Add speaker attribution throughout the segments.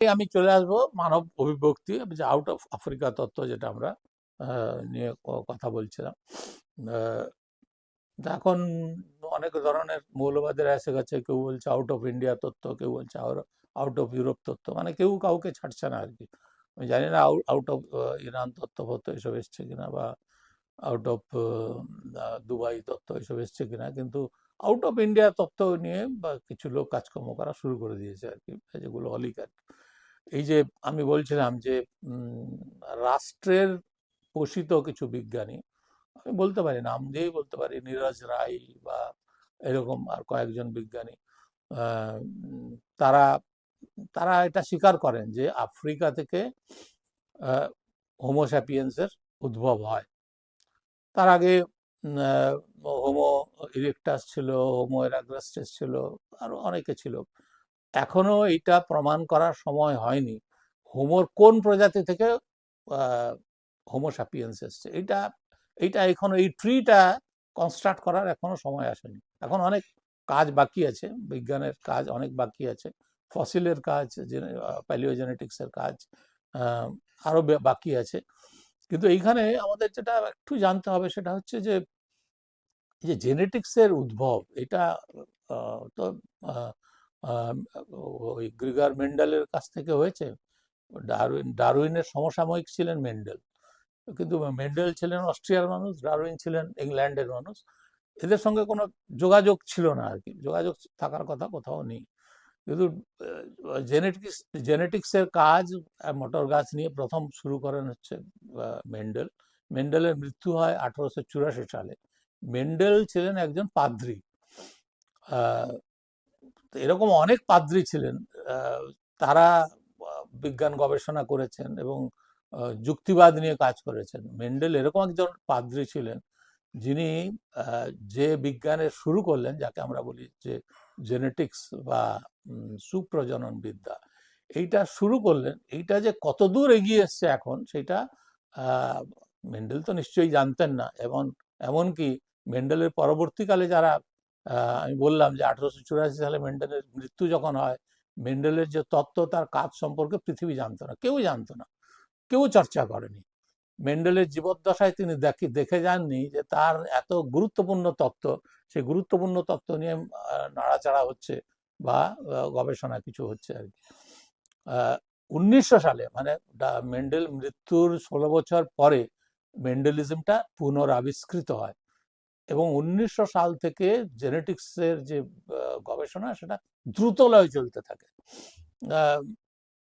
Speaker 1: আমি চলে আসব মানব অভিব্যক্তি যে আউট অফ আফ্রিকা তত্ত্ব যেটা আমরা নিয়ে কথা বলছিলাম এখন অনেক ধরনের মৌলবাদের এসে গেছে কেউ বলছে আউট অফ ইন্ডিয়া তত্ত্ব, কেউ বলছে আউট অফ ইউরোপ তত্ত্ব মানে কেউ কাউকে ছাড়ছে না আর কি আমি জানি না আউট অফ ইরান তত্ত্ব ফত্ত্ব এসব এসছে কিনা বা আউট অফ দুবাই তত্ত্ব এসব এসছে কিনা, কিন্তু আউট অফ ইন্ডিয়া তত্ত্ব নিয়ে বা কিছু লোক কাজকর্ম করা শুরু করে দিয়েছে আর কি যেগুলো অলিক আর কি। এই যে আমি বলছিলাম যে রাষ্ট্রের পোষিত কিছু বিজ্ঞানী, আমি বলতে পারি নাম দিয়েই বলতে পারি নীরজ রায় বা এরকম আর কয়েকজন বিজ্ঞানী তারা তারা এটা স্বীকার করেন যে আফ্রিকা থেকে হোমোস্যাপিয়েন্সের উদ্ভব হয়। তার আগে হোমো ইরেক্টাস ছিল হোমো এরাগ্রাস্টাস ছিল, আরও অনেকে ছিল। এখনও এটা প্রমাণ করার সময় হয়নি। হোমোর কোন প্রজাতি থেকে হোমো সাপিয়েন্স এসছে? এটা এইটা এখনও এই ট্রিটা কনস্ট্রাক্ট করার এখনও সময় আসেনি। এখন অনেক কাজ বাকি আছে বিজ্ঞানের কাজ অনেক বাকি আছে ফসিলের কাজ প্যালিওজেনেটিক্সের কাজ আহ, আরও বে- বাকি আছে। কিন্তু এইখানে আমাদের যেটা একটু জানতে হবে সেটা হচ্ছে যে যে জেনেটিক্সের উদ্ভব এটা তো ওই গ্রিগার মেন্ডেলের কাছ থেকে হয়েছে। ডারউইন, ডারউইনের সমসাময়িক ছিলেন মেন্ডেল। কিন্তু মেন্ডেল ছিলেন অস্ট্রিয়ার মানুষ, ডারউইন ছিলেন ইংল্যান্ডের মানুষ। এদের সঙ্গে কোনো যোগাযোগ ছিল না আর কি। যোগাযোগ থাকার কথা কোথাও নেই। কিন্তু জেনেটিক্স, জেনেটিক্সের কাজ মোটর গাছ নিয়ে প্রথম শুরু করেন হচ্ছে মেন্ডেল। মেন্ডেলের মৃত্যু হয় আঠারোশো চুরাশি সালে। মেন্ডেল ছিলেন একজন পাদ্রী। তো এরকম অনেক পাদ্রী ছিলেন তারা বিজ্ঞান গবেষণা করেছেন এবং যুক্তিবাদ নিয়ে কাজ করেছেন। মেন্ডেল এরকম একজন পাদ্রী ছিলেন যিনি যে বিজ্ঞানের শুরু করলেন, যাকে আমরা বলি যে জেনেটিক্স বা সুপ্রজনন বিদ্যা এইটা শুরু করলেন, এইটা যে কতদূর এগিয়ে এসছে এখন সেটা মেন্ডেল তো নিশ্চয়ই জানতেন না। এবং এমনকি মেন্ডেলের পরবর্তীকালে যারা আমি বললাম যে আঠারোশো চুরাশি সালে মেন্ডেলের মৃত্যু যখন হয়, মেন্ডেলের যে তত্ত্ব তার কাজ সম্পর্কে পৃথিবী জানতো না, কেউ জানতো না, কেউ চর্চা করেনি। মেন্ডেলের জীবদ্দশায় তিনি দেখি, দেখে যাননি যে তার এত গুরুত্বপূর্ণ তত্ত্ব, সেই গুরুত্বপূর্ণ তত্ত্ব নিয়ে নাড়াচাড়া হচ্ছে বা গবেষণা কিছু হচ্ছে আর কি। উনিশশো সালে মানে মেন্ডেল মৃত্যুর ষোলো বছর পরে মেন্ডেলিজমটা পুনরাবিষ্কৃত হয়। এবং উনিশশো সাল থেকে জেনেটিক্সের যে গবেষণা, সেটা দ্রুতলয়ে চলতে থাকে।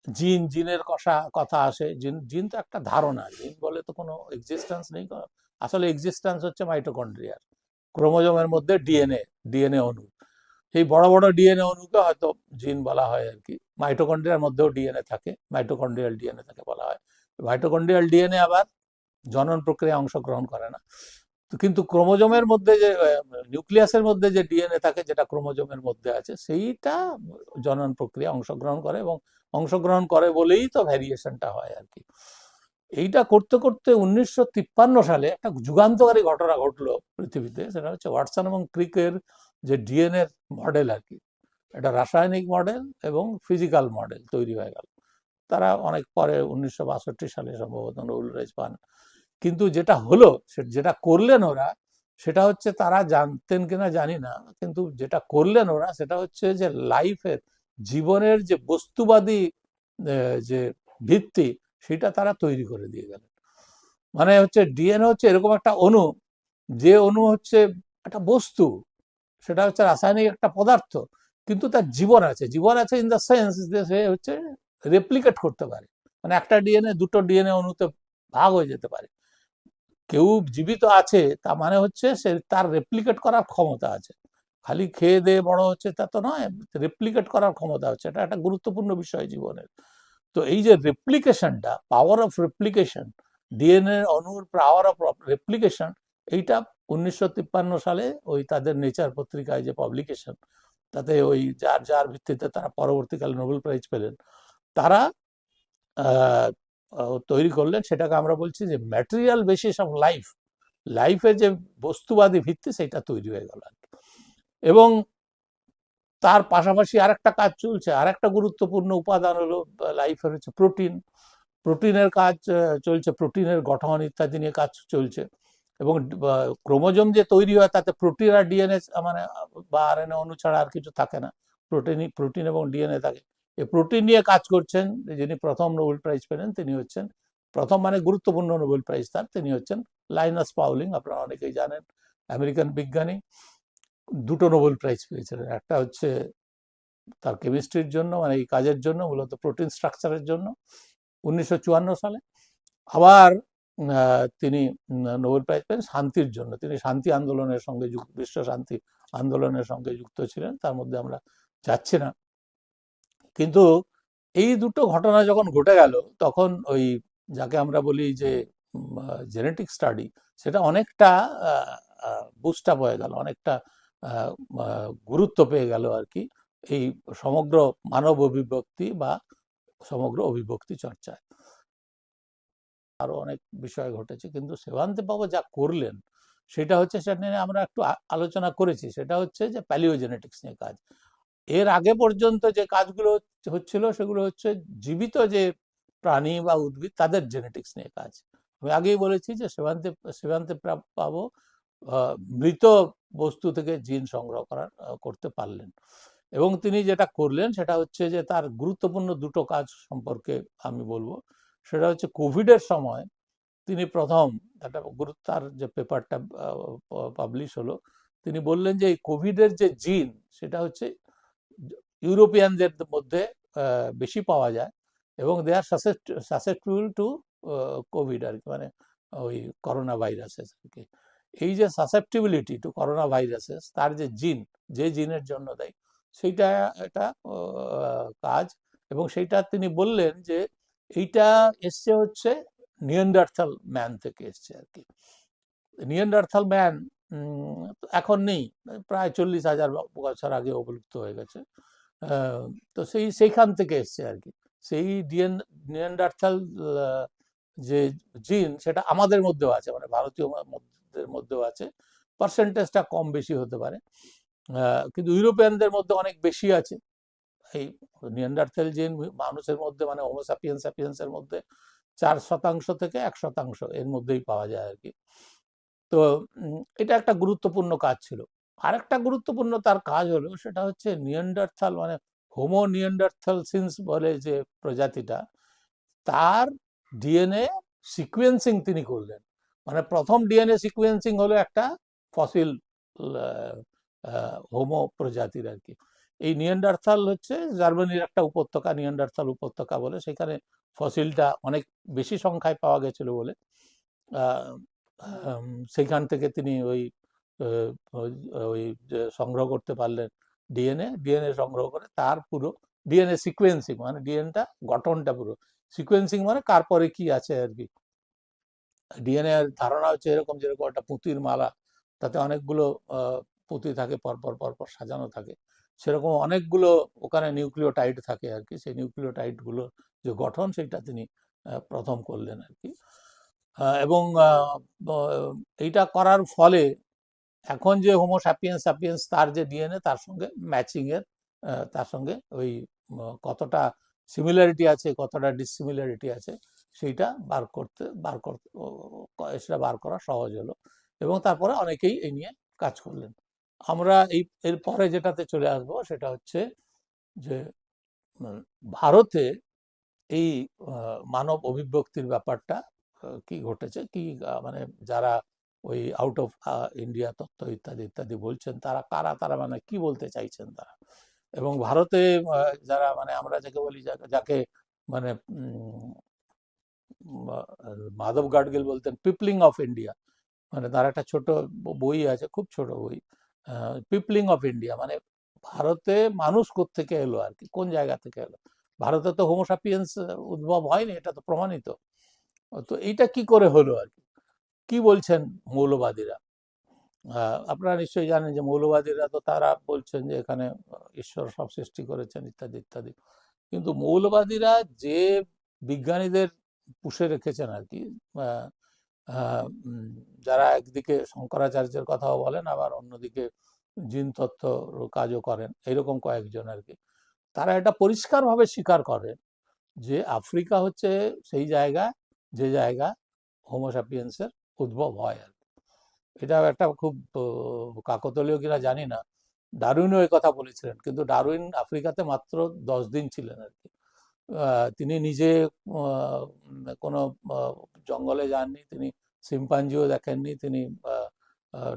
Speaker 1: জিন, জিনের কথা কথা আসে। জিন জিন তো একটা ধারণা। জিন বলে তো কোনো এক্সিস্টেন্স নেই। আসলে এক্সিস্টেন্স হচ্ছে মাইটোকন্ড্রিয়ার ক্রোমোজোমের মধ্যে ডিএনএ ডিএনএ অণু। সেই বড় বড় ডিএনএ অণুকে হয়তো জিন বলা হয় আর কি। মাইটোকন্ড্রিয়ার মধ্যেও ডিএনএ থাকে মাইটোকন্ড্রিয়াল ডিএনএ থাকে বলা হয়। মাইটোকন্ড্রিয়াল ডিএনএ আবার জনন প্রক্রিয়ায় অংশগ্রহণ করে না। কিন্তু ক্রোমোজোমের মধ্যে যে নিউক্লিয়াসের মধ্যে যে ডিএনএ থাকে যেটা ক্রোমোজোমের মধ্যে আছে, সেইটা জনন প্রক্রিয়া অংশগ্রহণ করে এবং অংশগ্রহণ করে বলেই তো ভ্যারিয়েশনটা হয় আর কি। এইটা করতে করতে উনিশশো তিপ্পান্ন সালে একটা যুগান্তকারী ঘটনা ঘটলো পৃথিবীতে, সেটা হচ্ছে ওয়াটসন এবং ক্রিকের যে ডিএনএ মডেল আর কি। এটা রাসায়নিক মডেল এবং ফিজিক্যাল মডেল তৈরি হয়ে গেল। তারা অনেক পরে উনিশশো বাষট্টি সালে সম্ভবত নোবেল প্রাইজ পান। কিন্তু যেটা হলো যেটা করলেন ওরা, সেটা হচ্ছে তারা জানতেন কিনা জানি না, কিন্তু যেটা করলেন ওরা সেটা হচ্ছে যে লাইফের জীবনের যে বস্তুবাদী যে ভিত্তি, সেটা তারা তৈরি করে দিয়ে গেলেন। মানে হচ্ছে ডিএনএ হচ্ছে এরকম একটা অণু, যে অণু হচ্ছে একটা বস্তু, সেটা হচ্ছে রাসায়নিক একটা পদার্থ, কিন্তু তার জীবন আছে। জীবন আছে ইন দ্য সেন্স যে সে হচ্ছে রেপ্লিকেট করতে পারে। মানে একটা ডিএনএ দুটো ডিএনএ অণুতে ভাগ হয়ে যেতে পারে। কেউ জীবিত আছে, তা মানে হচ্ছে সে তার রেপ্লিকেট করার ক্ষমতা আছে। খালি খেয়ে দিয়ে বড় হচ্ছে তা তো নয় রেপ্লিকেট করার ক্ষমতা হচ্ছে। এটা একটা গুরুত্বপূর্ণ বিষয় জীবনের। তো এই যে রেপ্লিকেশনটা পাওয়ার অফ রেপ্লিকেশন ডিএনএ অনুর পাওয়ার অফ রেপ্লিকেশন এইটা উনিশশো তিপ্পান্ন সালে ওই তাদের নেচার পত্রিকায় যে পাবলিকেশন তাতে ওই যার যার ভিত্তিতে তারা পরবর্তীকালে নোবেল প্রাইজ পেলেন, তারা তৈরি করলেন, সেটাকে আমরা বলছি যে ম্যাটেরিয়াল বেসিস অফ লাইফ লাইফের যে বস্তুবাদী ভিত্তি সেটা তৈরি হয়ে গেল আর এবং তার পাশাপাশি আরেকটা কাজ চলছে, আরেকটা গুরুত্বপূর্ণ উপাদান হলো লাইফের হচ্ছে প্রোটিন প্রোটিনের কাজ চলছে প্রোটিনের গঠন ইত্যাদি নিয়ে কাজ চলছে। এবং ক্রোমোজোম যে তৈরি হয়, তাতে প্রোটিন আর ডিএনএ মানে বা আরএনএ অণু ছাড়া আর কিছু থাকে না। প্রোটিন প্রোটিন এবং ডিএনএ থাকে। এই প্রোটিন নিয়ে কাজ করছেন, যিনি প্রথম নোবেল প্রাইজ পেলেন তিনি হচ্ছেন, প্রথম মানে গুরুত্বপূর্ণ নোবেল প্রাইজ তার, তিনি হচ্ছেন লাইনাস পাউলিং আপনারা অনেকেই জানেন, আমেরিকান বিজ্ঞানী, দুটো নোবেল প্রাইজ পেয়েছিলেন, একটা হচ্ছে তার কেমিস্ট্রির জন্য মানে এই কাজের জন্য, মূলত প্রোটিন স্ট্রাকচারের জন্য, উনিশশো চুয়ান্ন সালে, আবার তিনি নোবেল প্রাইজ পেলেন শান্তির জন্য, তিনি শান্তি আন্দোলনের সঙ্গে যুক্ত, বিশ্ব শান্তি আন্দোলনের সঙ্গে যুক্ত ছিলেন, তার মধ্যে আমরা যাচ্ছি না কিন্তু এই দুটো ঘটনা যখন ঘটে গেল, তখন ওই যাকে আমরা বলি যে জেনেটিক স্টাডি সেটা অনেকটা বুস্ট আপ হয়ে গেল, অনেকটা গুরুত্ব পেয়ে গেল আর কি এই সমগ্র মানব অভিব্যক্তি বা সমগ্র অভিব্যক্তি চর্চায়। আরও অনেক বিষয় ঘটেছে, কিন্তু সেবান্তে বাবু যা করলেন, সেটা হচ্ছে সেটা নিয়ে আমরা একটু আলোচনা করেছি, সেটা হচ্ছে যে প্যালিওজেনেটিক্স নিয়ে কাজ। এর আগে পর্যন্ত যে কাজগুলো হচ্ছে- হচ্ছিল সেগুলো হচ্ছে জীবিত যে প্রাণী বা উদ্ভিদ, তাদের জেনেটিক্স নিয়ে কাজ। আমি আগেই বলেছি যে সেবান্তে সেবান্তে পাবো মৃত বস্তু থেকে জিন সংগ্রহ করার করতে পারলেন। এবং তিনি যেটা করলেন সেটা হচ্ছে যে তার গুরুত্বপূর্ণ দুটো কাজ সম্পর্কে আমি বলব। সেটা হচ্ছে কোভিডের সময় তিনি প্রথম একটা তার যে পেপারটা পাবলিশ হলো, তিনি বললেন যে এই কোভিডের যে জিন, সেটা হচ্ছে ইউরোপিয়ানদের মধ্যে বেশি পাওয়া যায় এবং they are susceptible to COVID আর কি মানে ওই করোনা ভাইরাসেস আর কি। এই যে সাসেপ্টিবিলিটি টু করোনা ভাইরাসেস তার যে জিন যে জিনের জন্য দেয়, সেইটা একটা কাজ এবং সেইটা তিনি বললেন যে এইটা এসছে হচ্ছে নিয়েন্ডারথাল ম্যান থেকে এসছে আর কি। নিয়েন্ডারথাল ম্যান এখন নেই। প্রায় চল্লিশ হাজার বছর আগে অবলুপ্ত হয়ে গেছে। তো সেই, সেইখান থেকে এসছে আর কি। সেই ডিএন, নিয়েন্ডারথাল যে জিন, সেটা আমাদের মধ্যেও আছে মানে ভারতীয় মধ্যেও আছে। পার্সেন্টেজটা কম বেশি হতে পারে। কিন্তু ইউরোপিয়ানদের মধ্যে অনেক বেশি আছে। এই নিয়ান্ডারথেল জিন মানুষের মধ্যে মানে হোমোসাপিয়েন্স সাপিয়েন্সের মধ্যে চার শতাংশ থেকে এক শতাংশ এর মধ্যেই পাওয়া যায় আর কি। তো এটা একটা গুরুত্বপূর্ণ কাজ ছিল। আরেকটা গুরুত্বপূর্ণ তার কাজ হলো, সেটা হচ্ছে নিয়ান্ডারথাল মানে হোমো নিয়ান্ডারথাল সিন্স বলে যে প্রজাতিটা, তার ডিএনএ সিকুয়েন্সিং তিনি করলেন। মানে প্রথম ডিএনএ সিকুয়েন্সিং হলো একটা ফসিল হোমো প্রজাতির আর কি। এই নিয়ান্ডারথাল হচ্ছে জার্মানির একটা উপত্যকা, নিয়ান্ডারথাল উপত্যকা বলে, সেখানে ফসিলটা অনেক বেশি সংখ্যায় পাওয়া গেছিল বলে। সেইখান থেকে তিনি ওই ওই- সংগ্রহ করতে পারলেন ডিএনএ ডিএনএ সংগ্রহ করে তার পুরো, ডিএনএ সিকোয়েন্সিং মানে ডিএনটা গঠনটা পুরো। সিকোয়েন্সিং মানে কার পরে কি আছে আর কি। ডিএনএ ধারণা হচ্ছে এরকম যেরকম একটা পুঁতির মালা, তাতে অনেকগুলো পুঁতি থাকে, পরপর পরপর সাজানো থাকে। সেরকম অনেকগুলো ওখানে নিউক্লিওটাইড থাকে আর কি। সেই নিউক্লিওটাইডগুলো যে গঠন সেটা তিনি প্রথম করলেন আর কি। এবং এইটা করার ফলে এখন যে হোমো সাপিয়েন্স সাপিয়েন্স তার যে ডিএনএ তার সঙ্গে ম্যাচিংয়ের তার সঙ্গে ওই কতটা সিমিলারিটি আছে, কতটা ডিসিমিলারিটি আছে, সেইটা বার করতে বার করতে সেটা বার করা সহজ হলো এবং তারপরে অনেকেই এই নিয়ে কাজ করলেন। আমরা এই, এর পরে যেটাতে চলে আসব সেটা হচ্ছে যে ভারতে এই মানব অভিব্যক্তির ব্যাপারটা কি ঘটেছে? কি মানে যারা ওই আউট অফ ইন্ডিয়া তত্ত্ব ইত্যাদি ইত্যাদি বলছেন, তারা কারা, তারা মানে কি বলতে চাইছেন তারা? এবং ভারতে যারা মানে আমরা যাকে বলি, যাকে মানে মাধব গাডগিল বলতেন পিপলিং অফ ইন্ডিয়া মানে তার একটা ছোট বই আছে, খুব ছোট বই পিপলিং অফ ইন্ডিয়া মানে ভারতে মানুষ থেকে এলো আর কি? কোন জায়গা থেকে এলো? ভারতে তো হোমোসাপিয়েন্স উদ্ভব হয়নি, এটা তো প্রমাণিত। তো এইটা কি করে হলো আর কি? বলছেন মৌলবাদীরা? আপনারা নিশ্চয়ই জানেন যে মৌলবাদীরা তো তারা বলছেন যে এখানে ঈশ্বর সব সৃষ্টি করেছেন, ইত্যাদি ইত্যাদি। কিন্তু মৌলবাদীরা যে বিজ্ঞানীদের পুষে রেখেছেন আর কি যারা একদিকে শঙ্করাচার্যের কথাও বলেন, আবার অন্যদিকে জিন তত্ত্ব কাজও করেন এরকম কয়েকজন আর কি। তারা এটা পরিষ্কারভাবে স্বীকার করেন যে আফ্রিকা হচ্ছে সেই জায়গা যে জায়গা হোমোসাপিয়েন্সের উদ্ভব হয় আর। এটা একটা খুব কাকতলীয় কিনা জানি না ডারউইনও এই কথা বলেছিলেন কিন্তু ডারউইন আফ্রিকাতে মাত্র দশ দিন ছিলেন আর কি তিনি নিজে কোনো জঙ্গলে যাননি তিনি সিম্পাঞ্জিও দেখেননি তিনি আহ,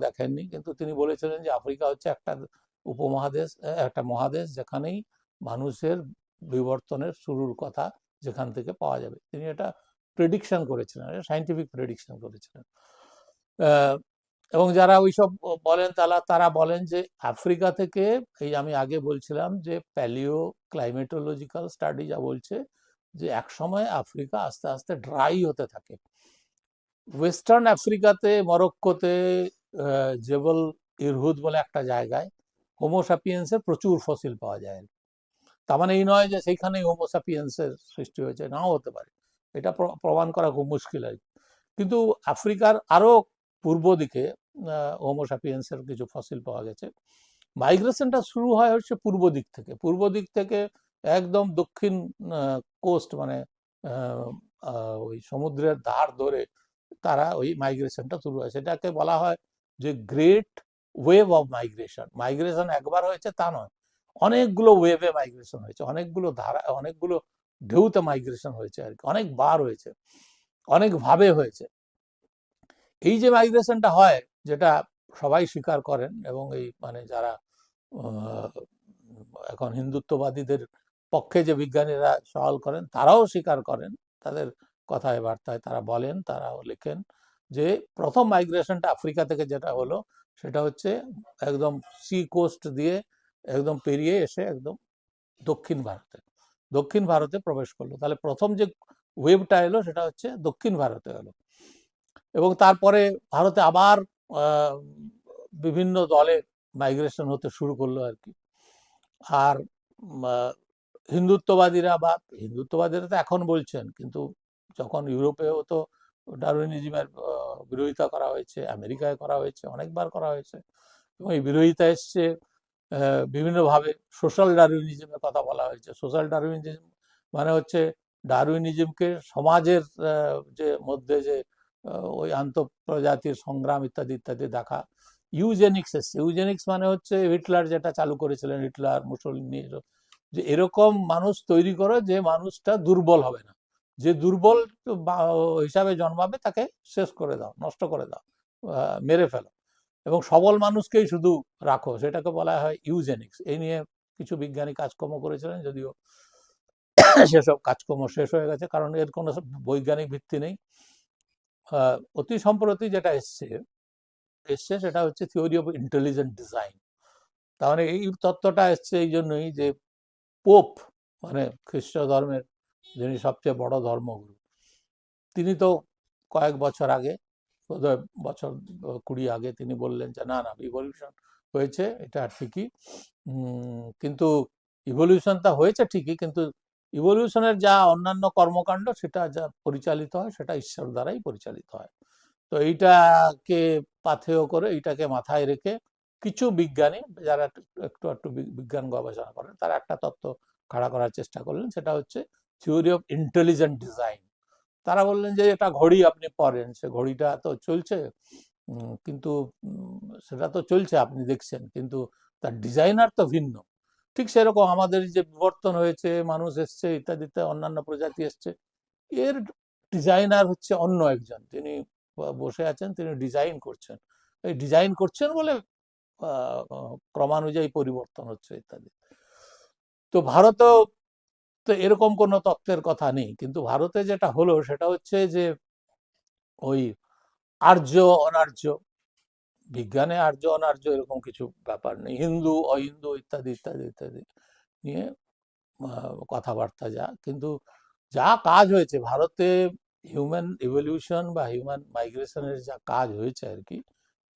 Speaker 1: দেখেননি কিন্তু তিনি বলেছিলেন যে আফ্রিকা হচ্ছে একটা উপমহাদেশ একটা মহাদেশ যেখানেই মানুষের বিবর্তনের শুরুর কথা যেখান থেকে পাওয়া যাবে। তিনি এটা প্রেডিকশন করেছিলেন সাইন্টিফিক প্রেডিকশন করেছিলেন। এবং যারা ওইসব বলেন তারা তারা বলেন যে আফ্রিকা থেকে, এই আমি আগে বলছিলাম যে প্যালিও ক্লাইমেটোলজিক্যাল স্টাডি যা বলছে, যে এক সময় আফ্রিকা আস্তে আস্তে ড্রাই হতে থাকে। ওয়েস্টার্ন আফ্রিকাতে, মরক্কোতে জেবল ইরহুদ বলে একটা জায়গায় হোমোসাপিয়েন্সের প্রচুর ফসিল পাওয়া যায়। তার মানে এই নয় যে সেইখানেই হোমোসাপিয়েন্সের সৃষ্টি হয়েছে, নাও হতে পারে। এটা প্রমাণ করা খুব মুশকিল আর কিন্তু আফ্রিকার আরও পূর্ব দিকে হোমোসাপিয়েন্সের কিছু ফসিল পাওয়া গেছে। মাইগ্রেশনটা শুরু হয় হচ্ছে পূর্ব দিক থেকে। পূর্ব দিক থেকে একদম দক্ষিণ কোস্ট মানে ওই সমুদ্রের ধার ধরে তারা ওই মাইগ্রেশনটা শুরু হয়। সেটাকে বলা হয় যে great wave of migration migration একবার হয়েছে তা নয়। অনেকগুলো ওয়েভে মাইগ্রেশন হয়েছে, অনেকগুলো ধারা, অনেকগুলো ঢেউতে মাইগ্রেশন হয়েছে আর কি অনেকবার হয়েছে অনেকভাবে হয়েছে। এই যে মাইগ্রেশনটা হয়, যেটা সবাই স্বীকার করেন এবং এই মানে যারা এখন হিন্দুত্ববাদীদের পক্ষে যে বিজ্ঞানীরা সওয়াল করেন, তারাও স্বীকার করেন, তাদের কথায় বার্তায় তারা বলেন, তারাও লেখেন যে প্রথম মাইগ্রেশনটা আফ্রিকা থেকে যেটা হলো, সেটা হচ্ছে একদম সি কোস্ট দিয়ে একদম পেরিয়ে এসে একদম দক্ষিণ ভারতে। দক্ষিণ ভারতে প্রবেশ করল। তাহলে প্রথম যে ওয়েবটা এলো সেটা হচ্ছে দক্ষিণ ভারতে এলো। এবং তারপরে ভারতে আবার বিভিন্ন দলে মাইগ্রেশন হতে শুরু করল আর কি। আর হিন্দুত্ববাদীরা বা হিন্দুত্ববাদীরা তো এখন বলছেন কিন্তু যখন ইউরোপেও তো ডারউইনিজমের আহ, বিরোধিতা করা হয়েছে আমেরিকায় করা হয়েছে অনেকবার করা হয়েছে। এবং এই বিরোধিতা এসছে বিভিন্নভাবে সোশ্যাল ডারউইনিজমের কথা বলা হয়েছে। সোশ্যাল ডারউইনিজম মানে হচ্ছে ডারউইনিজমকে সমাজের যে মধ্যে যে ওই আন্তঃপ্রজাতির সংগ্রাম ইত্যাদি ইত্যাদি দেখা। ইউজেনিক্স এসছে। ইউজেনিক্স মানে হচ্ছে হিটলার যেটা চালু করেছিলেন হিটলার মুসলিনি যে এরকম মানুষ তৈরি করো যে মানুষটা দুর্বল হবে না। যে দুর্বল হিসাবে জন্মাবে তাকে শেষ করে দাও, নষ্ট করে দাও মেরে ফেলো। এবং সবল মানুষকেই শুধু রাখো, সেটাকে বলা হয় ইউজেনিক্স এই নিয়ে কিছু বিজ্ঞানী কাজকর্ম করেছিলেন, যদিও সেসব কাজকর্ম শেষ হয়ে গেছে, কারণ এর কোনো বৈজ্ঞানিক ভিত্তি নেই। অতি সম্প্রতি যেটা এসছে এসছে সেটা হচ্ছে থিওরি অফ ইন্টেলিজেন্ট ডিজাইন মানে এই তত্ত্বটা এসছে এই জন্যই যে পোপ মানে খ্রিস্ট ধর্মের যিনি সবচেয়ে বড় ধর্মগুরু, তিনি তো কয়েক বছর আগে বোধহয় বছর কুড়ি আগে তিনি বললেন যে, না না ইভলিউশন হয়েছে, এটা ঠিকই। কিন্তু ইভলিউশনটা হয়েছে ঠিকই, কিন্তু ইভলিউশনের যা অন্যান্য কর্মকাণ্ড, সেটা যা পরিচালিত হয়, সেটা ঈশ্বর দ্বারাই পরিচালিত হয়। তো এইটাকে পাথেয় করে, এইটাকে মাথায় রেখে কিছু বিজ্ঞানী, যারা একটু একটু বিজ্ঞান গবেষণা করেন, তারা একটা তত্ত্ব খাড়া করার চেষ্টা করলেন, সেটা হচ্ছে থিওরি অফ ইন্টেলিজেন্ট ডিজাইন তারা বললেন যে, এটা ঘড়ি আপনি পরেন, সে ঘড়িটা তো চলছে। কিন্তু সেটা তো চলছে, আপনি দেখছেন, কিন্তু তার ডিজাইনার তো ভিন্ন। ঠিক সেরকম আমাদের যে বিবর্তন হয়েছে, মানুষ এসছে ইত্যাদিতে অন্যান্য প্রজাতি এসছে, এর ডিজাইনার হচ্ছে অন্য একজন। তিনি বসে আছেন, তিনি ডিজাইন করছেন। এই ডিজাইন করছেন বলে ক্রমানুযায়ী পরিবর্তন হচ্ছে, ইত্যাদি। তো ভারতেও তো এরকম কোনো তত্ত্বের কথা নেই। কিন্তু ভারতে যেটা হলো সেটা হচ্ছে যে, ওই আর্য, অনার্য, বিজ্ঞানে আর্য, অনার্য এরকম কিছু ব্যাপার নেই। হিন্দু, অহিন্দু ইত্যাদি ইত্যাদি ইত্যাদি নিয়ে কথাবার্তা যা। কিন্তু যা কাজ হয়েছে, ভারতে হিউম্যান ইভলিউশন বা হিউম্যান মাইগ্রেশনের যা কাজ হয়েছে আর কি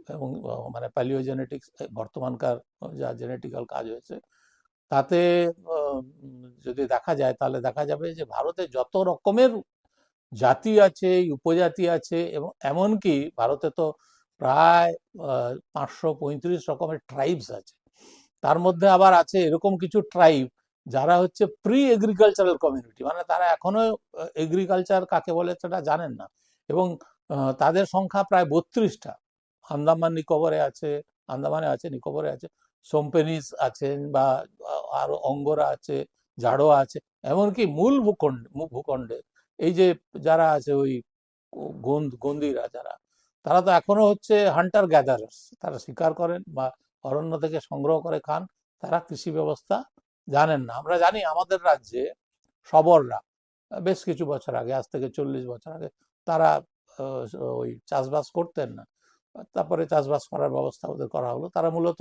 Speaker 1: এবং মানে প্যালিওজেনেটিক্স বর্তমানকার যা জেনেটিক্যাল কাজ হয়েছে তাতে যদি দেখা যায় তাহলে দেখা যাবে যে ভারতে যত রকমের জাতি আছে, উপজাতি আছে এবং এমনকি ভারতে তো প্রায় পাঁচশো পঁয়ত্রিশ রকমের ট্রাইবস আছে। তার মধ্যে আবার আছে এরকম কিছু ট্রাইব যারা হচ্ছে প্রি এগ্রিকালচারাল কমিউনিটি মানে তারা এখনও এগ্রিকালচার কাকে বলে সেটা জানেন না এবং তাদের সংখ্যা প্রায় বত্রিশটা। আন্দামান নিকোবরে আছে, আন্দামানে আছে, নিকোবরে আছে। সোমপেনিস আছেন বা আরও অঙ্গরা আছে জাড়োয়া আছে, এমনকি মূল ভূখণ্ড ভূখণ্ডে। এই যে যারা আছে ওই গন্দ, গন্দিরা যারা, তারা তো এখনও হচ্ছে হান্টার গ্যাদারার্স তারা শিকার করেন বা অরণ্য থেকে সংগ্রহ করে খান। তারা কৃষি ব্যবস্থা জানেন না। আমরা জানি আমাদের রাজ্যে সবররা, বেশ কিছু বছর আগে, আজ থেকে চল্লিশ বছর আগে, তারা ওই চাষবাস করতেন না। তারপরে চাষবাস করার ব্যবস্থা ওদের করা হলো। তারা মূলত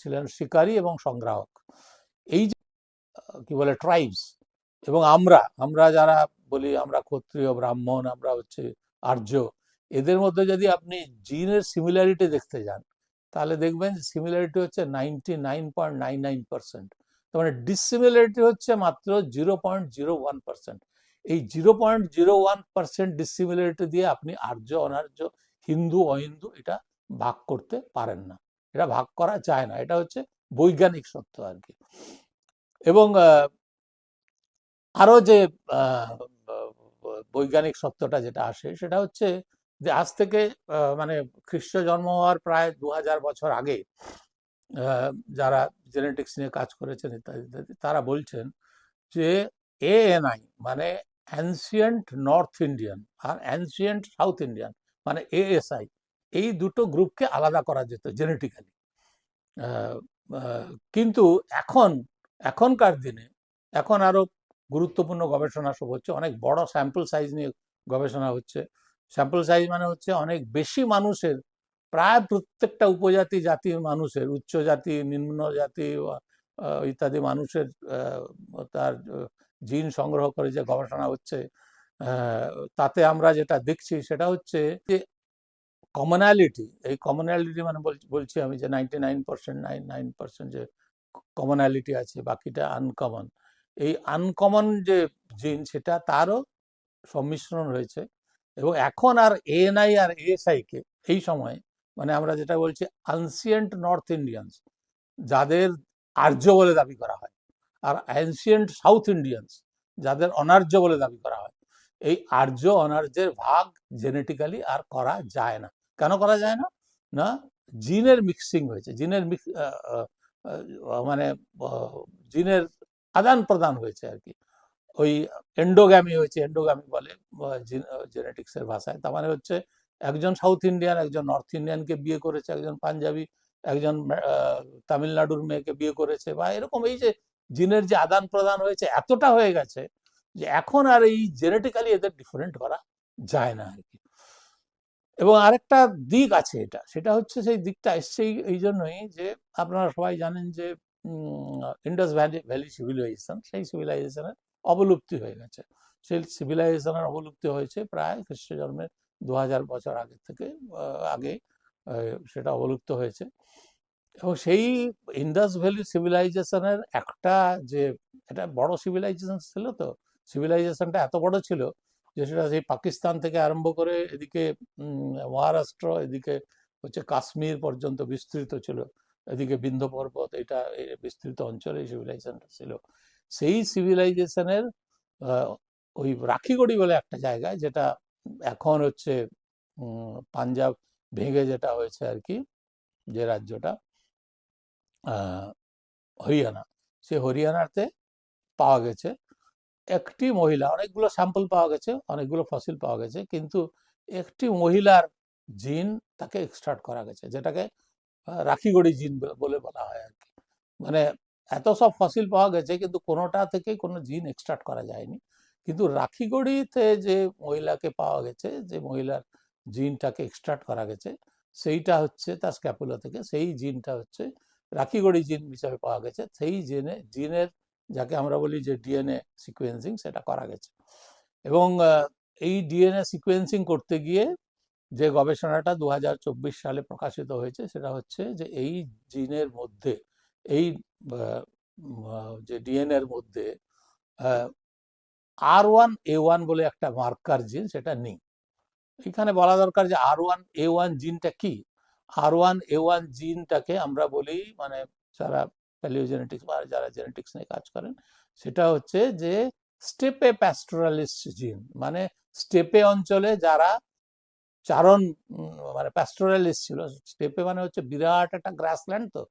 Speaker 1: ছিলেন শিকারী এবং সংগ্রাহক। এই যে কি বলে ট্রাইবস এবং আমরা আমরা যারা বলি, আমরা ক্ষত্রিয়, ব্রাহ্মণ, আমরা হচ্ছে আর্য, এদের মধ্যে যদি আপনি জিনের সিমিলারিটি দেখতে যান, তাহলে দেখবেন সিমিলারিটি হচ্ছে ninety nine point nine nine percent তার মানে ডিসিমিলারিটি হচ্ছে মাত্র zero point zero one percent এই zero point zero one percent dissimilarity দিয়ে আপনি আর্য, অনার্য, হিন্দু, অহিন্দু এটা ভাগ করতে পারেন না। এটা ভাগ করা যায় না। এটা হচ্ছে বৈজ্ঞানিক সত্য আর কি এবং আরও যে বৈজ্ঞানিক সত্যটা যেটা আসে সেটা হচ্ছে যে আজ থেকে মানে খ্রিস্ট জন্ম হওয়ার প্রায় দু হাজার বছর আগে যারা জেনেটিক্স নিয়ে কাজ করেছেন ইত্যাদি ইত্যাদি, তারা বলছেন যে এএনআই মানে অ্যানসিয়েন্ট নর্থ ইন্ডিয়ান আর অ্যানসিয়েন্ট সাউথ ইন্ডিয়ান মানে এএসআই এই দুটো গ্রুপকে আলাদা করা যেত জেনেটিক্যালি কিন্তু এখন, এখনকার দিনে, এখন আরও গুরুত্বপূর্ণ গবেষণা সব হচ্ছে, অনেক বড় স্যাম্পল সাইজ নিয়ে গবেষণা হচ্ছে। স্যাম্পল সাইজ মানে হচ্ছে অনেক বেশি মানুষের, প্রায় প্রত্যেকটা উপজাতি জাতির মানুষের, উচ্চ জাতি, নিম্ন জাতি ইত্যাদি মানুষের তার জিন সংগ্রহ করে যে গবেষণা হচ্ছে তাতে আমরা যেটা দেখছি সেটা হচ্ছে যে কমনালিটি এই কমনালিটি মানে বলছি- আমি যে ninety nine percent ninety nine percent যে কমনালিটি আছে, বাকিটা আনকমন এই আনকমন যে জিন সেটা তারও সম্মিশ্রণ রয়েছে এবং এখন আর এএনআই আর এএসআই কে এই সময় মানে আমরা যেটা বলছি আনসিয়েন্ট নর্থ ইন্ডিয়ানস যাদের আর্য বলে দাবি করা হয়, আর অ্যানসিয়েন্ট সাউথ ইন্ডিয়ানস যাদের অনার্য বলে দাবি করা হয়, এই আর্য অনার্যের ভাগ জেনেটিক্যালি আর করা যায় না। কেন করা যায় না? না, জিনের মিক্সিং হয়েছে। জিনের মানে জিনের আদান প্রদান হয়েছে আর কি। ওই এন্ডোগ্যামি হয়েছে এন্ডোগ্যামি বলে জেনেটিক্সের ভাষায়। তার মানে হচ্ছে একজন সাউথ ইন্ডিয়ান একজন নর্থ ইন্ডিয়ানকে বিয়ে করেছে, একজন পাঞ্জাবি একজন তামিলনাড়ুর মেয়েকে বিয়ে করেছে বা এরকম এই যে জিনের যে আদান প্রদান হয়েছে, এতটা হয়ে গেছে যে এখন আর এই জেনেটিক্যালি এদের ডিফারেন্ট করা যায় না আর কি। এবং আরেকটা দিক আছে এটা, সেটা হচ্ছে সেই দিকটা এসছে এই- জন্যই যে আপনারা সবাই জানেন যে ইন্ডাস ভ্যালি ভ্যালি সিভিলাইজেশন সেই সিভিলাইজেশনের অবলুপ্তি হয়ে গেছে। সেই সিভিলাইজেশনের অবলুপ্তি হয়েছে প্রায় খ্রিস্ট জন্মের দু হাজার বছর আগে থেকে আগে সেটা অবলুপ্ত হয়েছে। এবং সেই ইন্ডাস ভ্যালি সিভিলাইজেশনের একটা যে এটা বড় সিভিলাইজেশন ছিল তো সিভিলাইজেশনটা এত বড় ছিল যে সেটা সেই পাকিস্তান থেকে আরম্ভ করে এদিকে মহারাষ্ট্র, এদিকে হচ্ছে কাশ্মীর পর্যন্ত বিস্তৃত ছিল। এদিকে বিন্ধ পর্বত, এটা বিস্তৃত অঞ্চলে সিভিলাইজেশনটা ছিল। সেই সিভিলাইজেশনের ওই রাখিগড়ি বলে একটা জায়গায় যেটা এখন হচ্ছে পাঞ্জাব ভেঙে যেটা হয়েছে আর কি, যে রাজ্যটা হরিয়ানা। সে হরিয়ানাতে পাওয়া গেছে। একটি মহিলা, অনেকগুলো স্যাম্পল পাওয়া গেছে, অনেকগুলো ফসিল পাওয়া গেছে, কিন্তু একটি মহিলার জিন তাকে এক্সট্রাক্ট করা গেছে, যেটাকে রাখিগড়ি জিন বলে- বলে হয় আর কি। মানে এত সব ফসিল পাওয়া গেছে, কিন্তু কোনোটা থেকে কোনো জিন এক্সট্রাক্ট করা যায়নি। কিন্তু রাখিগড়িতে যে মহিলাকে পাওয়া গেছে, যে মহিলার জিনটাকে এক্সট্রাক্ট করা গেছে, সেইটা হচ্ছে তার স্ক্যাপুলা থেকে, সেই জিনটা হচ্ছে রাখিগড়ি জিন হিসাবে পাওয়া গেছে, সেই জিনে জিনের যাকে আমরা বলি যে ডিএনএ সিকোয়েন্সিং সেটা করা গেছে। এবং এই ডিএনএ সিকোয়েন্সিং করতে গিয়ে যে গবেষণাটা দুহাজার চব্বিশ সালে প্রকাশিত হয়েছে, সেটা হচ্ছে যে এই জিনের মধ্যে, এই যে ডিএনএর এর মধ্যে আর ওয়ান এ ওয়ান বলে একটা মার্কার জিন সেটা নেই। এখানে বলা দরকার যে আর ওয়ান এ ওয়ান জিনটা কি? আর ওয়ান এ ওয়ান জিনটাকে আমরা বলি মানে যারা প্যালিওজেনেটিক্স বা যারা জেনেটিক্স নিয়ে কাজ করেন, সেটা হচ্ছে যে স্টেপে প্যাস্টোরালিস্ট জিন মানে স্টেপে অঞ্চলে যারা চারণ মানে প্যাস্টোরালিস্ট ছিল, স্টেপে মানে হচ্ছে বিরাট একটা গ্রাসল্যান্ড তো,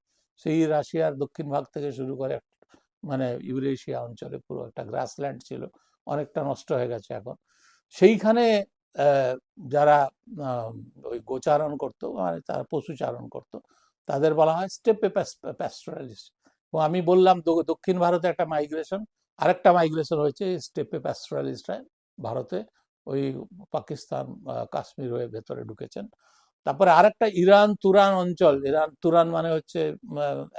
Speaker 1: সেই রাশিয়ার দক্ষিণ ভাগ থেকে শুরু করে মানে ইউরেশিয়া অঞ্চলে পুরো একটা গ্রাসল্যান্ড ছিল, অনেকটা নষ্ট হয়ে গেছে এখন। সেইখানে যারা ওই গোচারণ করতো মানে তারা পশুচারণ করতো, তাদের বলা হয় স্টেপে প্যাস্টোরালিস্ট আমি বললাম দক্ষিণ ভারতে একটা মাইগ্রেশন আরেকটা মাইগ্রেশন হয়েছে স্টেপে প্যাস্টোরালিস্টরা ভারতে, ওই পাকিস্তান কাশ্মীর হয়ে ভেতরে ঢুকেছেন। তারপরে আরেকটা ইরান তুরান অঞ্চল, ইরান তুরান মানে হচ্ছে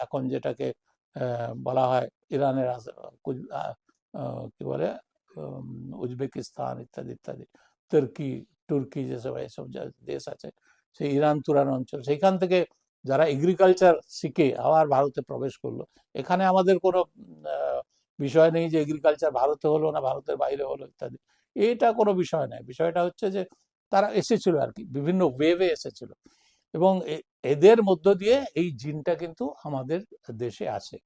Speaker 1: এখন যেটাকে বলা হয় ইরানের কি বলে উজবেকিস্তান ইত্যাদি ইত্যাদি, তুর্কি তুর্কি যেসব, এইসব দেশ আছে, সেই ইরান তুরান অঞ্চল, সেইখান থেকে যারা এগ্রিকালচার শিখে আবার ভারতে প্রবেশ করল। এখানে আমাদের কোনো বিষয় নেই যে এগ্রিকালচার ভারতে হলো না ভারতের বাইরে হলো ইত্যাদি। এটা কোনো বিষয় নয় বিষয়টা হচ্ছে যে তারা এসেছিল আর কি, বিভিন্ন ওয়েভে এসেছিল। এবং এদের মধ্য দিয়ে এই জিনটা কিন্তু আমাদের দেশে আসে?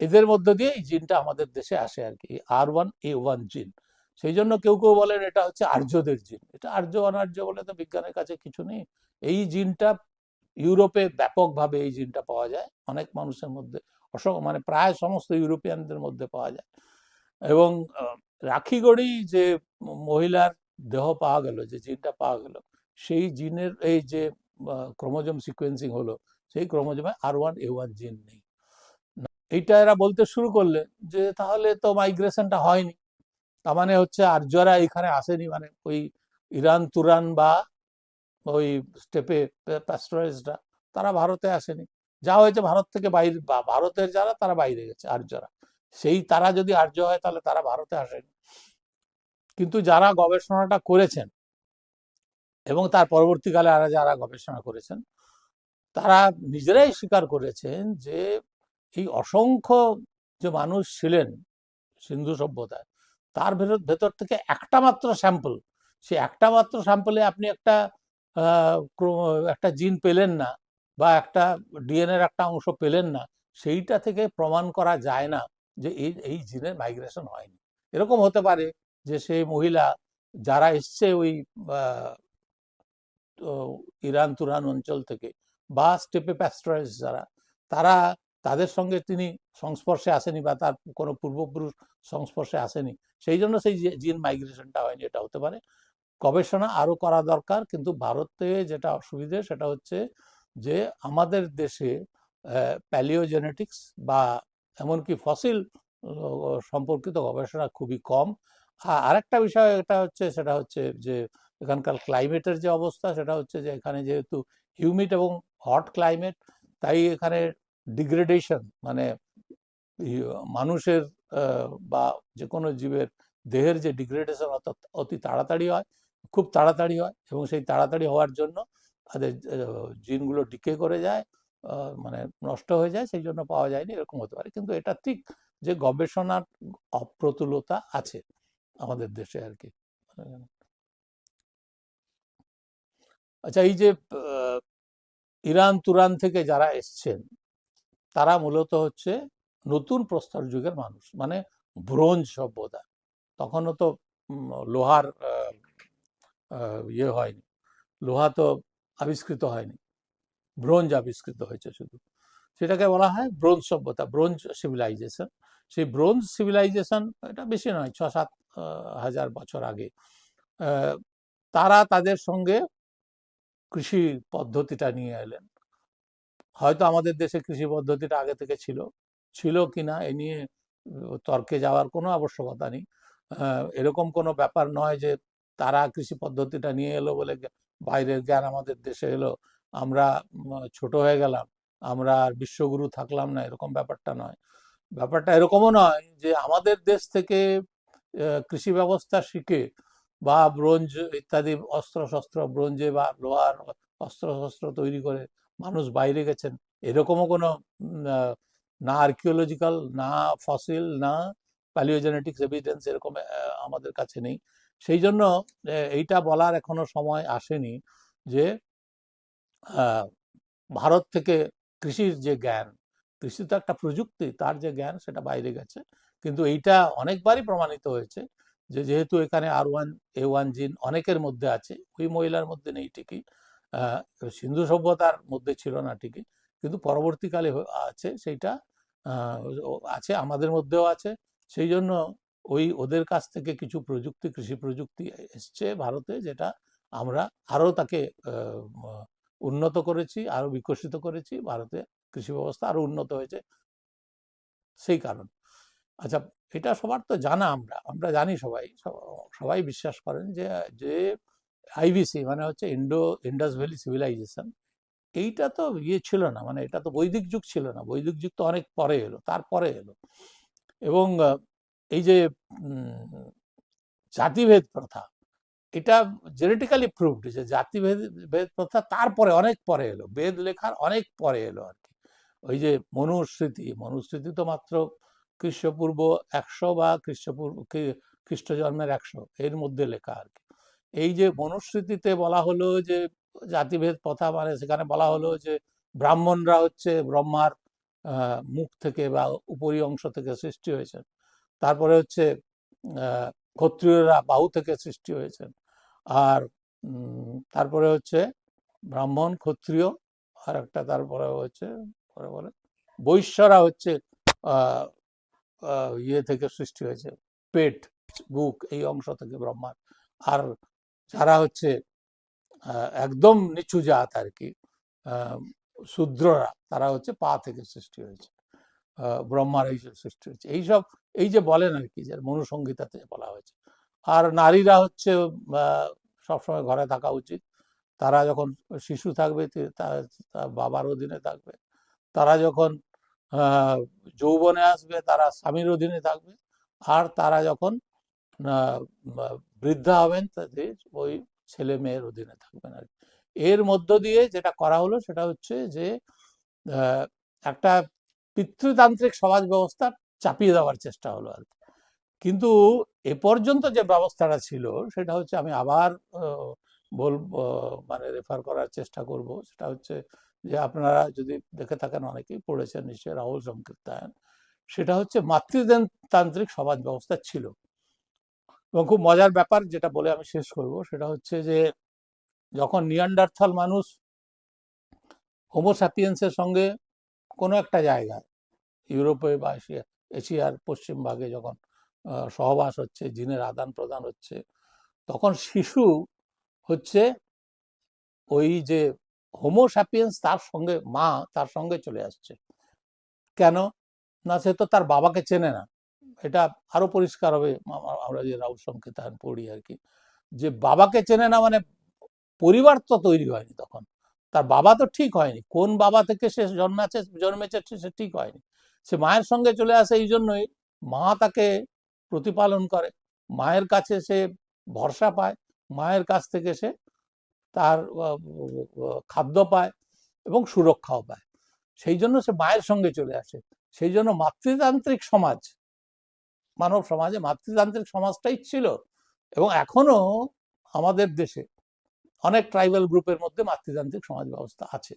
Speaker 1: এদের মধ্য দিয়ে এই জিনটা আমাদের দেশে আসে আর কি আর ওয়ান এ ওয়ান জিন সেই জন্য কেউ কেউ বলেন এটা হচ্ছে আর্যদের জিন। এটা আর্য অনার্য বলে তো বিজ্ঞানের কাছে কিছু নেই। এই জিনটা ইউরোপে ব্যাপকভাবে এই জিনটা পাওয়া যায়। অনেক মানুষের মধ্যে মানে প্রায় সমস্ত ইউরোপিয়ানদের মধ্যে পাওয়া যায়। এবং রাখিগড়ি যে মহিলার দেহ পাওয়া গেল, যে জিনটা পাওয়া গেল, সেই জিনের এই যে ক্রোমোজোম সিকোয়েন্সিং হলো, সেই ক্রোমোজোমে আর ওয়ান এ ওয়ান জিন নেই। এইটা এরা বলতে শুরু করলে যে তাহলে তো মাইগ্রেশনটা হয়নি। তার মানে হচ্ছে আর্যরা এখানে আসেনি মানে ওই ইরান তুরান বা ওই স্টেপে প্যাস্টোরাইজরা তারা ভারতে আসেনি। যা হয়েছে ভারত থেকে বাইরে, বা ভারতের যারা, তারা বাইরে গেছে আর্যরা সেই তারা যদি আর্য হয়, তাহলে তারা ভারতে আসেনি। কিন্তু যারা গবেষণাটা করেছেন, এবং তার পরবর্তীকালে আর যারা গবেষণা করেছেন, তারা নিজেরাই স্বীকার করেছেন যে এই অসংখ্য যে মানুষ ছিলেন সিন্ধু সভ্যতায় তার ভেতর থেকে একটা মাত্র স্যাম্পল সে একটা মাত্র স্যাম্পলে আপনি একটা একটা জিন পেলেন না বা একটা ডিএনএর একটা অংশ পেলেন না, সেইটা থেকে প্রমাণ করা যায় না যে এই এই জিনের মাইগ্রেশন হয়নি। এরকম হতে পারে যে সেই মহিলা যারা এসছে ওই ইরান তুরান অঞ্চল থেকে বা স্টেপে প্যাস্টোরাইজ যারা, তারা তাদের সঙ্গে তিনি সংস্পর্শে আসেনি বা তার কোনো পূর্বপুরুষ সংস্পর্শে আসেনি। সেই জন্য সেই জিন মাইগ্রেশনটা হয়নি, এটা হতে পারে। গবেষণা আরও করা দরকার, কিন্তু ভারতে যেটা অসুবিধে সেটা হচ্ছে যে আমাদের দেশে প্যালিওজেনেটিক্স বা এমনকি ফসিল সম্পর্কিত গবেষণা খুবই কম। আর আরেকটা বিষয় এটা হচ্ছে, সেটা হচ্ছে যে এখানকার ক্লাইমেটের যে অবস্থা, সেটা হচ্ছে যে এখানে যেহেতু হিউমিড এবং হট ক্লাইমেট তাই এখানে ডিগ্রেডেশন মানে মানুষের বা যে কোনো জীবের দেহের যে ডিগ্রেডেশন অতি তাড়াতাড়ি হয়, খুব তাড়াতাড়ি হয় এবং সেই তাড়াতাড়ি হওয়ার জন্য তাদের জিনগুলো ডিকে করে যায় মানে নষ্ট হয়ে যায়, সেই জন্য পাওয়া যায়নি, এরকম হতে পারে। কিন্তু এটা ঠিক যে গবেষণার অপ্রতুলতা আছে আমাদের দেশে আর কি। আচ্ছা এই যে ইরান তুরান থেকে যারা এসছেন তারা মূলত হচ্ছে নতুন প্রস্তর যুগের মানুষ মানে ব্রোঞ্জ সভ্যতা। তখনও তো লোহার ইয়ে হয়নি। লোহা তো আবিষ্কৃত হয়নি। ব্রোঞ্জ আবিষ্কৃত হয়েছে শুধু। সেটাকে বলা হয় ব্রোঞ্জ সভ্যতা, ব্রোঞ্জ সিভিলাইজেশন সেই ব্রোঞ্জ সিভিলাইজেশন এটা বেশি নয় ছ সাত হাজার বছর আগে। তারা তাদের সঙ্গে কৃষি পদ্ধতিটা নিয়ে এলেন। হয়তো আমাদের দেশে কৃষি পদ্ধতিটা আগে থেকে ছিল ছিল কিনা এ নিয়ে তর্কে যাওয়ার কোনো আবশ্যকতা নেই। এরকম কোনো ব্যাপার নয় যে তারা কৃষি পদ্ধতিটা নিয়ে এলো বলে বাইরের জ্ঞান আমাদের দেশে এলো, আমরা ছোট হয়ে গেলাম, আমরা আর বিশ্বগুরু থাকলাম না, এরকম ব্যাপারটা নয়। ব্যাপারটা এরকমও নয় যে আমাদের দেশ থেকে কৃষি ব্যবস্থা শিখে বা ব্রোঞ্জ ইত্যাদি অস্ত্র শস্ত্র ব্রোঞ্জে বা লোহার অস্ত্র শস্ত্র তৈরি করে মানুষ বাইরে গেছেন। এরকমও কোনো না আর্কিওলজিক্যাল না ফসিল না প্যালিওজেনেটিক্স এভিডেন্স এরকম আমাদের কাছে নেই। সেই জন্য এইটা বলার এখনও সময় আসেনি যে ভারত থেকে কৃষির যে জ্ঞান, কৃষি তো একটা প্রযুক্তি, তার যে জ্ঞান সেটা বাইরে গেছে। কিন্তু এইটা অনেকবারই প্রমাণিত হয়েছে যে, যেহেতু এখানে আর ওয়ান এ ওয়ান জিন অনেকের মধ্যে আছে, ওই মহিলার মধ্যে নেই ঠিকই। সিন্ধু সভ্যতার মধ্যে ছিল না ঠিকই, কিন্তু পরবর্তীকালে আছে সেইটা আছে, আমাদের মধ্যেও আছে। সেই জন্য ওই ওদের কাছ থেকে কিছু প্রযুক্তি, কৃষি প্রযুক্তি এসছে ভারতে, যেটা আমরা আরও তাকে উন্নত করেছি, আরও বিকশিত করেছি। ভারতে কৃষি ব্যবস্থা আরও উন্নত হয়েছে সেই কারণ। আচ্ছা এটা সবার তো জানা আমরা আমরা জানি সবাই সবাই বিশ্বাস করেন যে যে আইবিসি মানে হচ্ছে ইন্ডো, ইন্ডাস ভ্যালি সিভিলাইজেশন। এইটা তো ইয়ে ছিল না মানে এটা তো বৈদিক যুগ ছিল না। বৈদিক যুগ তো অনেক পরে এলো, তারপরে এলো। এবং এই যে জাতিভেদ প্রথা, এটা জেনেটিক্যালি প্রুভড যে জাতিভেদ, ভেদ প্রথা তারপরে, অনেক পরে এলো। বেদ লেখার অনেক পরে এলো আর কি। ওই যে মনুস্মৃতি মনুস্মৃতি তো মাত্র খ্রিস্টপূর্ব একশো বা খ্রিস্টপূর্ব, খ্রি- খ্রিস্ট জন্মের একশো, এর মধ্যে লেখা আর কি। এই যে মনুস্মৃতিতে বলা হলো যে, জাতিভেদ প্রথা মানে সেখানে বলা হলো যে, ব্রাহ্মণরা হচ্ছে ব্রহ্মার মুখ থেকে বা উপরি অংশ থেকে সৃষ্টি হয়েছেন। তারপরে হচ্ছে ক্ষত্রিয়রা বাহু থেকে সৃষ্টি হয়েছেন। আর তারপরে হচ্ছে ব্রাহ্মণ, ক্ষত্রিয়, আর একটা তারপরে হচ্ছে, পরে বলে, বৈশ্যরা হচ্ছে ইয়ে থেকে সৃষ্টি হয়েছে, পেট, বুক, এই অংশ থেকে ব্রহ্মার। আর যারা হচ্ছে একদম নিচু জাত আর কি শূদ্ররা, তারা হচ্ছে পা থেকে সৃষ্টি হয়েছে ব্রহ্মার এই সৃষ্টি হয়েছে। এইসব, এই যে বলেন আর কি যে মনুসংহিতাতে বলা হয়েছে। আর নারীরা হচ্ছে সবসময় ঘরে থাকা উচিত। তারা যখন শিশু থাকবে বাবার অধীনে থাকবে। তারা যখন যৌবনে আসবে, তারা স্বামীর অধীনে থাকবে। আর তারা যখন বৃদ্ধা হবেন তাদের ওই ছেলে মেয়ের অধীনে থাকবেন আর। এর মধ্য দিয়ে যেটা করা হলো সেটা হচ্ছে যে একটা পিতৃতান্ত্রিক সমাজ ব্যবস্থা চাপিয়ে দেওয়ার চেষ্টা হলো আর কিন্তু এ পর্যন্ত যে ব্যবস্থাটা ছিল সেটা হচ্ছে আমি আবার বলব মানে রেফার করার চেষ্টা করব। সেটা হচ্ছে যে আপনারা যদি দেখে থাকেন অনেকেই পড়েছেন নিশ্চয়ই রাহুল সংকীর্তায়ন। সেটা হচ্ছে মাতৃতান্ত্রিক সমাজ ব্যবস্থা ছিল। এবং খুব মজার ব্যাপার যেটা বলে আমি শেষ করব, সেটা হচ্ছে যে যখন নিয়ান্ডারথাল মানুষ হোমোস্যাপিয়েন্সের সঙ্গে কোনো একটা জায়গায়, ইউরোপে বা এশিয়া, এশিয়ার পশ্চিম ভাগে যখন সহবাস হচ্ছে, জিনের আদান প্রদান হচ্ছে, তখন শিশু হচ্ছে ওই যে হোমোস্যাপিয়েন্স তার সঙ্গে, মা তার সঙ্গে চলে আসছে। কেন? না সে তো তার বাবাকে চেনে না। এটা আরও পরিষ্কার হবে আমা- আমরা যে রাহুল সংকেতায়ন পড়ি আর কি, যে বাবাকে চেনে না মানে পরিবার তো তৈরি হয়নি তখন। তার বাবা তো ঠিক হয়নি। কোন বাবা থেকে সে জন্মেছে জন্মেছে সে ঠিক হয়নি। সে মায়ের সঙ্গে চলে আসে এই জন্যই মা তাকে প্রতিপালন করে। মায়ের কাছে সে ভরসা পায়। মায়ের কাছ থেকে সে তার খাদ্য পায় এবং সুরক্ষাও পায়। সেই জন্য সে মায়ের সঙ্গে চলে আসে। সেই জন্য মাতৃতান্ত্রিক সমাজ মানব সমাজে মাতৃতান্ত্রিক সমাজটাই ছিল এবং এখনও আমাদের দেশে অনেক ট্রাইবাল গ্রুপের মধ্যে মাতৃতান্ত্রিক সমাজ ব্যবস্থা আছে।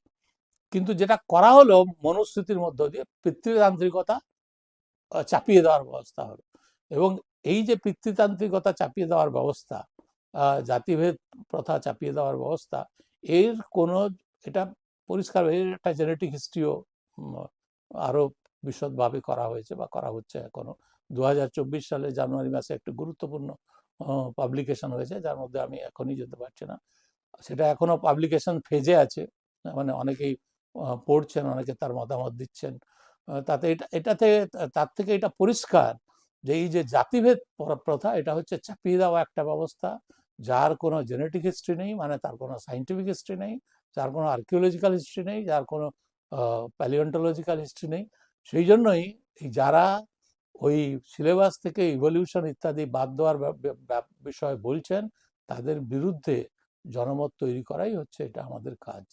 Speaker 1: কিন্তু যেটা করা হলো মনুস্মৃতির মধ্য দিয়ে পিতৃতান্ত্রিকতা চাপিয়ে দেওয়ার ব্যবস্থা হলো। এবং এই যে পিতৃতান্ত্রিকতা চাপিয়ে দেওয়ার ব্যবস্থা জাতিভেদ প্রথা চাপিয়ে দেওয়ার ব্যবস্থা, এর কোনো এটা পরিষ্কার এর একটা জেনেটিক হিস্ট্রিও আরও বিশদভাবে করা হয়েছে বা করা হচ্ছে এখনও। দু হাজার চব্বিশ সালে জানুয়ারি মাসে একটি গুরুত্বপূর্ণ পাবলিকেশন হয়েছে, যার মধ্যে আমি এখনই যেতে পারছি না। সেটা এখনও পাবলিকেশন ফেজে আছে মানে অনেকেই পড়ছেন, অনেকে তার মতামত দিচ্ছেন। তাতে এটা, এটাতে, তার থেকে এটা পরিষ্কার যে এই যে জাতিভেদ প্র- প্রথা, এটা হচ্ছে চাপিয়ে দেওয়া একটা ব্যবস্থা, যার কোনো জেনেটিক হিস্ট্রি নেই মানে তার কোনো সাইন্টিফিক হিস্ট্রি নেই, যার কোনো আর্কিওলজিক্যাল হিস্ট্রি নেই, যার কোনো প্যালিওন্টোলজিক্যাল হিস্ট্রি নেই। সেই জন্যই এই যারা ওই সিলেবাস থেকে ইভলিউশন ইত্যাদি বাদ দেওয়ার বিষয়ে বলছেন, তাদের বিরুদ্ধে জনমত তৈরি করাই হচ্ছে এটা আমাদের কাজ।